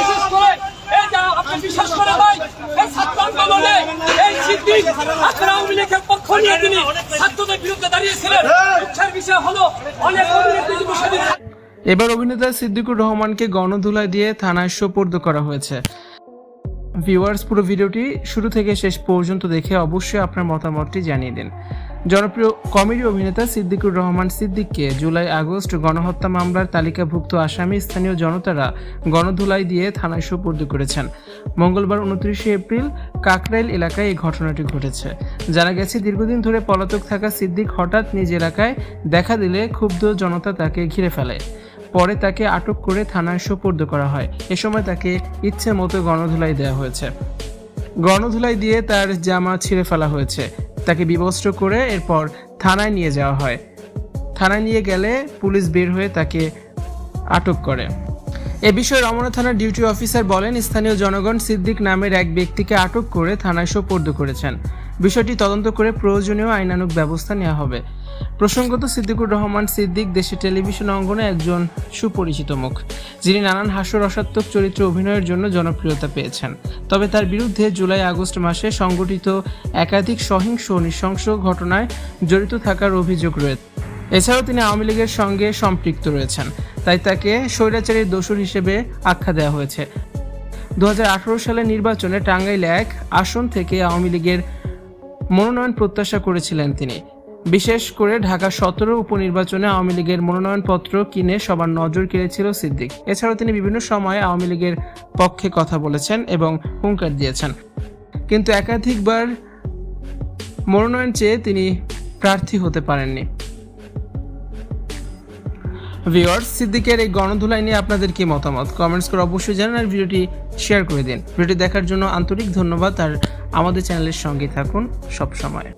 বিশেষ করে এই যা আপনি বিশ্বাস করে ভাই, এই ছাত্র আন্দোলনে এই সিদ্দিক আওয়ামী লীগের পক্ষ নিয়ে তিনি ছাত্রদের বিরুদ্ধে দাঁড়িয়েছিলেন। দুঃখের বিষয় হলো, অনেক এবার অভিনেতা সিদ্দিকুর রহমানকে গণধুলায় দিয়ে থানায় সোপর্দ করা হয়েছে। ভিউয়ার্স পুরো ভিডিওটি শুরু থেকে শেষ পর্যন্ত দেখে অবশ্যই আপনার মতামতটি জানিয়ে দিন। জনপ্রিয় কমেডি অভিনেতা সিদ্দিকুর রহমান সিদ্দিককে জুলাই আগস্ট গণহত্যা মামলার তালিকাভুক্ত আসামি স্থানীয় জনতারা গণধুলাই দিয়ে থানায় সোপর্দ করেছেন। মঙ্গলবার উনত্রিশে এপ্রিল কাকরাইল এলাকায় এই ঘটনাটি ঘটেছে। জানা গেছে, দীর্ঘদিন ধরে পলাতক থাকা সিদ্দিক হঠাৎ নিজ এলাকায় দেখা দিলে ক্ষুব্ধ জনতা তাকে ঘিরে ফেলে। পরে তাকে আটক করে থানায় সোপর্দ করা হয়। এ সময় তাকে ইচ্ছে মতো গণধুলাই দেওয়া হয়েছে। গণধুলাই দিয়ে তার জামা ছিঁড়ে ফেলা হয়েছে। তাকে বিবস্ত্র করে এরপর থানায় নিয়ে যাওয়া হয়। থানায় নিয়ে গেলে পুলিশ বের হয়ে তাকে আটক করে। এ বিষয়ে রমনা থানার ডিউটি অফিসার বলেন, স্থানীয় জনগণ সিদ্দিক নামের এক ব্যক্তিকে আটক করে থানায় সোপর্দ করেছেন। বিষয়টি তদন্ত করে প্রয়োজনীয় আইনানুগ ব্যবস্থা নেওয়া হবে। প্রসঙ্গত, সিদ্দিকুর রহমান সিদ্দিক দেশের টেলিভিশন অঙ্গনে একজন সুপরিচিত মুখ, যিনি নানান হাস্যরসাত্মক চরিত্র অভিনয়ের জন্য জনপ্রিয়তা পেয়েছেন। তবে তার বিরুদ্ধে জুলাই আগস্ট মাসে সংগঠিত একাধিক সহিংস নৃশংস ঘটনায় জড়িত থাকার অভিযোগ রয়েছে এছাড়াও তিনি আওয়ামী লীগের সঙ্গে সম্পৃক্ত রয়েছেন। তাই তাকে স্বৈরাচারীর দোষর হিসেবে আখ্যা দেওয়া হয়েছে। দু সালে নির্বাচনে টাঙ্গাইল এক আসন থেকে আওয়ামী লীগের মনোনয়ন প্রত্যাশা করেছিলেন তিনি। বিশেষ করে ঢাকা সতেরো উপনির্বাচনে আওয়ামী লীগের মনোনয়নপত্র কিনে সবার নজর কেড়েছিল সিদ্দিক। এছাড়াও তিনি বিভিন্ন সময়ে আওয়ামী লীগের পক্ষে কথা বলেছেন এবং হুঙ্কার দিয়েছেন। কিন্তু একাধিকবার মনোনয়ন চেয়ে তিনি প্রার্থী হতে পারেননি। ভিওয়ার্স সিদ্দিকের এই গণধুলাই নিয়ে আপনাদের কি মতামত? কমেন্টস করে অবশ্যই জানান আর ভিডিওটি শেয়ার করে দিন। ভিডিওটি দেখার জন্য আন্তরিক ধন্যবাদ আর আমাদের চ্যানেলের সঙ্গে থাকুন সব সময়